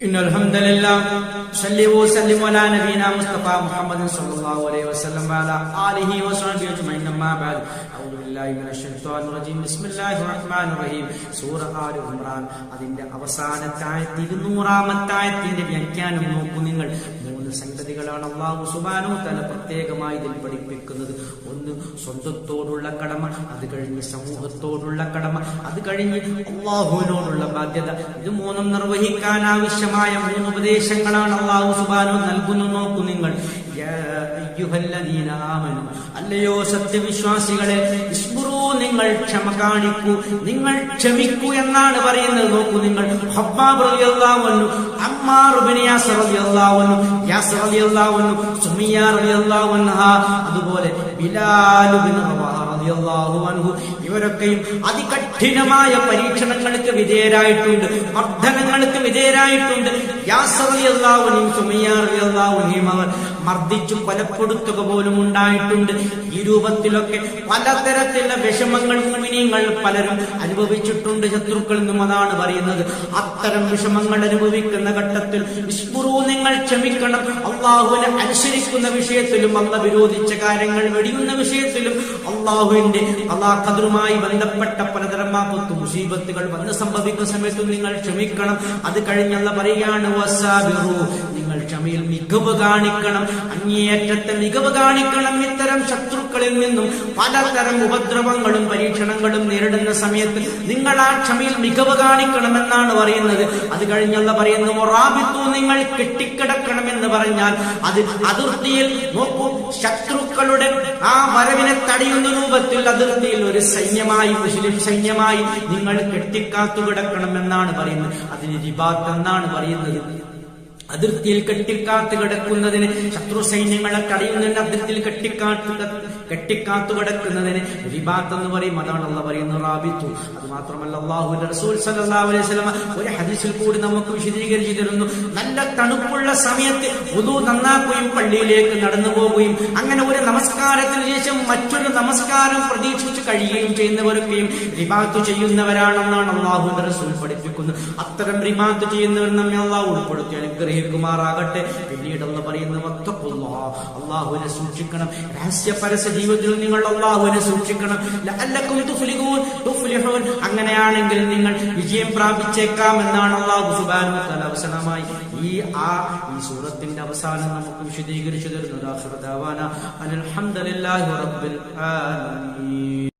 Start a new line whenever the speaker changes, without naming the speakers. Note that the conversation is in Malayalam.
إن الحمد لله صلي وسلم على نبينا مصطفى محمد صلى الله عليه وسلم وعلى آله وصحبه أجمعين أما بعد أعوذ بالله من الشيطان الرجيم بسم الله الرحمن الرحيم സൂറ ആല് ഇമ്രാൻ അതിന്റെ അവസാനത്തായത്ത് ഇരുന്നൂറാമത്തായത്തിന്റെ വ്യാഖ്യാനം നോക്കൂ നിങ്ങൾ മൂന്ന് സംഗതികളാണ് അള്ളാഹു സുബാനോ തല പ്രത്യേകമായി ഇതിൽ പഠിപ്പിക്കുന്നത് ഒന്ന് സ്വന്തത്തോടുള്ള കടമ അത് കഴിഞ്ഞ് സമൂഹത്തോടുള്ള കടമ അത് കഴിഞ്ഞ് അള്ളാഹുവിനോടുള്ള ബാധ്യത. ഇത് മൂന്നും നിർവഹിക്കാൻ ആവശ്യമായ മൂന്ന് ഉപദേശങ്ങളാണ് അള്ളാഹു സുബാനോ നൽകുന്നു നോക്കൂ നിങ്ങൾ. അല്ലയോ സത്യവിശ്വാസികളെ നിങ്ങൾ ക്ഷമ കാണിക്കൂ. നിങ്ങൾ ക്ഷമിക്കൂ എന്നാണ് പറയുന്നത്. നോക്കൂ നിങ്ങൾ. അമ്മാർ ഇബ്നു യാസർ യാസർ അതുപോലെ ബിലാൽ ഇബ്നു അൻഹു ഇവരൊക്കെയും അതികഠിനമായ പരീക്ഷണങ്ങൾക്ക് വിധേയരായിട്ടുണ്ട്. മർദ്ദനങ്ങൾക്ക് വിധേയരായിട്ടുണ്ട്. യാസർ റളിയല്ലാഹു അൻഹും സുമിയ റളിയല്ലാഹു അൻഹയും അവർ മർദ്ദിച്ചു കൊലപ്പെടുത്തുക പോലും ഉണ്ടായിട്ടുണ്ട്. ഈ രൂപത്തിലൊക്കെ പലതരത്തിലുള്ള വിഷമങ്ങളും മുമിനിങ്ങൾ പലരും അനുഭവിച്ചിട്ടുണ്ട് ശത്രുക്കളിൽ നിന്നും അതാണ് പറയുന്നത്. അത്തരം വിഷമങ്ങൾ അനുഭവിക്കുന്ന ഘട്ടത്തിൽ വിസ്മുറു നിങ്ങൾ ക്ഷമിക്കണം. അള്ളാഹുവിനെ അനുസരിക്കുന്ന വിഷയത്തിലും അല്ല വിരോധിച്ച കാര്യങ്ങൾ വെടിയുന്ന വിഷയത്തിലും അള്ളാഹുവിന്റെ അള്ളാഹതുമായി ബന്ധപ്പെട്ട പലതരം ആപത്ത് മുസീബത്തുകൾ വന്ന് സംഭവിക്കുന്ന സമയത്തും നിങ്ങൾ ക്ഷമിക്കണം. അത് കഴിഞ്ഞല്ല പറയുകയാണ് ക്ഷമയിൽ മികവ് കാണിക്കണം അങ്ങേയറ്റത്തെ മികവ് കാണിക്കണം ഇത്തരം ശത്രുക്കളിൽ നിന്നും. പലതരം ഉപദ്രവങ്ങളും പരീക്ഷണങ്ങളും നേരിടുന്ന സമയത്ത് നിങ്ങൾ ആ ക്ഷമയിൽ മികവ് കാണിക്കണമെന്നാണ് പറയുന്നത്. അത് കഴിഞ്ഞുള്ള പറയുന്നു മൊറാബിത്തു നിങ്ങൾ കെട്ടിക്കിടക്കണം എന്ന് പറഞ്ഞാൽ അത് അതിർത്തിയിൽ നോക്കൂ. ശത്രുക്കളുടെ ആ വരവിനെ തടയുന്ന രൂപത്തിൽ അതിർത്തിയിൽ ഒരു സൈന്യമായി മുസ്ലിം സൈന്യമായി നിങ്ങൾ കെട്ടിക്കാത്തു കിടക്കണം എന്നാണ് പറയുന്നത്. അതിന് റിബാത്ത് എന്നാണ് പറയുന്നത്. അതിർത്തിയിൽ കെട്ടിക്കാത്ത് കിടക്കുന്നതിന് ശത്രു സൈന്യങ്ങളെ തടയുന്നതിന് അതിർത്തിയിൽ കെട്ടിക്കാത്ത് കെട്ടിക്കാത്തു കിടക്കുന്നതിന് റിബാത്ത് എന്ന് പറയും. അതാണ് അല്ല പറയുന്ന റാബിത്തു. അത് മാത്രമല്ല അള്ളാഹു റസൂൽ സല്ലല്ലാഹു അലൈഹി വസല്ലമ ഒരു ഹദീസിൽ കൂടി നമുക്ക് വിശദീകരിച്ചു തരുന്നു. നല്ല തണുപ്പുള്ള സമയത്ത് ഉദു നന്നാക്കുകയും പള്ളിയിലേക്ക് നടന്നു പോവുകയും അങ്ങനെ ഒരു നമസ്കാരത്തിന് ശേഷം മറ്റൊരു നമസ്കാരം പ്രതീക്ഷിച്ച് കഴിയുകയും ചെയ്യുന്നവർക്കെയും റിബാത്ത് ചെയ്യുന്നവരാണെന്നാണ് അള്ളാഹു റസൂൽ പഠിപ്പിക്കുന്നത്. അത്തരം റിബാത്ത് ചെയ്യുന്നവർ നമ്മെ അള്ളാഹു ഉൾപ്പെടുത്തി അനുഗ്രഹിക്കുമാറാകട്ടെ പിന്നീട് എന്ന് പറയുന്നത് അള്ളാഹുവിനെ സൂക്ഷിക്കണം. രഹസ്യ പരസ്യ ജീവിതത്തിൽ നിങ്ങൾ അള്ളാഹുവിനെ സൂക്ഷിക്കണം. അങ്ങനെയാണെങ്കിൽ നിങ്ങൾ വിജയം പ്രാപിച്ചേക്കാം എന്നാണ് അള്ളാഹു തആല അവസാനമായി ഈ ആ ഈ സൂറത്തിന്റെ അവസാനം നമുക്ക് വിശദീകരിച്ചു തരുന്നത്. അൽഹംദുലില്ലാഹി റബ്ബിൽ ആലമീൻ.